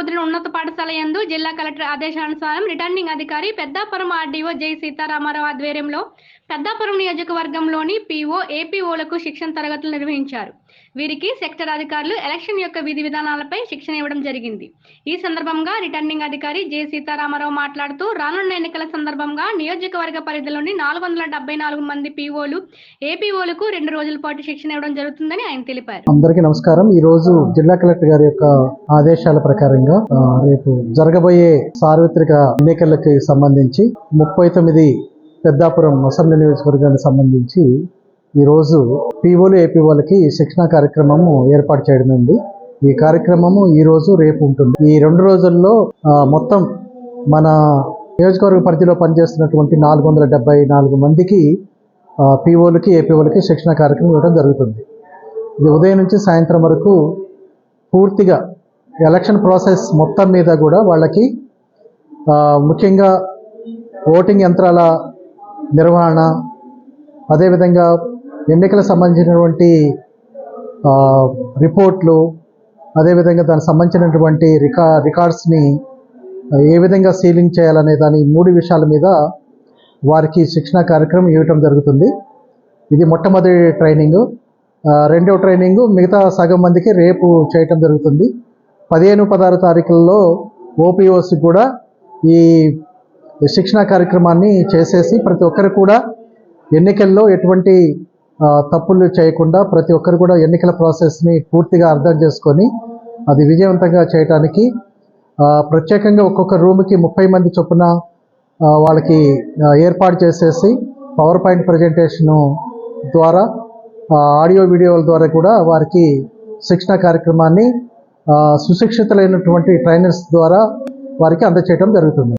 ఉన్నత పాఠశాల యందు జిల్లా కలెక్టర్ ఆదేశానుసారం రిటర్నింగ్ అధికారి పెద్దాపురం ఆర్డీఓ జై సీతారామారావు ఆధ్వర్యంలో పెద్దాపురం నియోజకవర్గంలోని పీఓ ఏపీఓలకు శిక్షణ తరగతులు నిర్వహించారు. వీరికి సెక్టర్ అధికారులు ఎలక్షన్ యొక్క విధి విధానాలపై శిక్షణ ఇవ్వడం జరిగింది. ఈ సందర్భంగా రిటర్నింగ్ అధికారి జె సీతారామారావు మాట్లాడుతూ రానున్న ఎన్నికల సందర్భంగా నియోజకవర్గ పరిధిలోని నాలుగు వందల డెబ్బై నాలుగు మంది పీఓలు ఏపీఓలకు రెండు రోజుల పాటు శిక్షణ ఇవ్వడం జరుగుతుందని ఆయన తెలిపారు. అందరికీ నమస్కారం. ఈ రోజు జిల్లా కలెక్టర్ గారి యొక్క ఆదేశాల ప్రకారంగా ఆ, రేపు జరగబోయే సార్వత్రిక ఎన్నికలకి సంబంధించి ముప్పై తొమ్మిది పెద్దాపురం అసెంబ్లీ నియోజకవర్గానికి సంబంధించి ఈరోజు పీఓలు పీఓలు వాళ్ళకి శిక్షణ కార్యక్రమము ఏర్పాటు చేయడమైంది ఈ కార్యక్రమము ఈ రోజు రేపు ఉంటుంది. ఈ రెండు రోజుల్లో మొత్తం మన నియోజకవర్గ పరిధిలో పనిచేస్తున్నటువంటి నాలుగు వందల డెబ్బై నాలుగు మందికి పీఓలకి ఏపీఓలకి శిక్షణ కార్యక్రమం ఇవ్వడం జరుగుతుంది. ఇది ఉదయం నుంచి సాయంత్రం వరకు పూర్తిగా ఎలక్షన్ ప్రాసెస్ మొత్తం మీద కూడా వాళ్ళకి ముఖ్యంగా ఓటింగ్ యంత్రాల నిర్వహణ అదేవిధంగా ఎన్నికలకు సంబంధించినటువంటి రిపోర్ట్లు అదేవిధంగా దానికి సంబంధించినటువంటి రికా రికార్డ్స్ని ఏ విధంగా సీలింగ్ చేయాలనే దాని మూడు విషయాల మీద వారికి శిక్షణ కార్యక్రమం ఇవ్వటం జరుగుతుంది. ఇది మొట్టమొదటి ట్రైనింగ్. రెండో రెండవ ట్రైనింగ్ మిగతా సగం మందికి రేపు చేయటం జరుగుతుంది. పదిహేను పదహారు తారీఖుల్లో ఓపీఓసి కూడా ఈ శిక్షణ కార్యక్రమాన్ని చేసేసి ప్రతి ఒక్కరు కూడా ఎన్నికల్లో ఎటువంటి తప్పులు చేయకుండా ప్రతి ఒక్కరు కూడా ఎన్నికల ప్రాసెస్ని పూర్తిగా అర్థం చేసుకొని అది విజయవంతంగా చేయటానికి ప్రత్యేకంగా ఒక్కొక్క రూమ్కి ముప్పై మంది చొప్పున వాళ్ళకి ఏర్పాటు చేసేసి పవర్ పాయింట్ ప్రజెంటేషను ద్వారా ఆడియో వీడియోల ద్వారా కూడా వారికి శిక్షణ కార్యక్రమాన్ని సుశిక్షితులైనటువంటి ట్రైనర్స్ ద్వారా వారికి అందచేయడం జరుగుతుంది.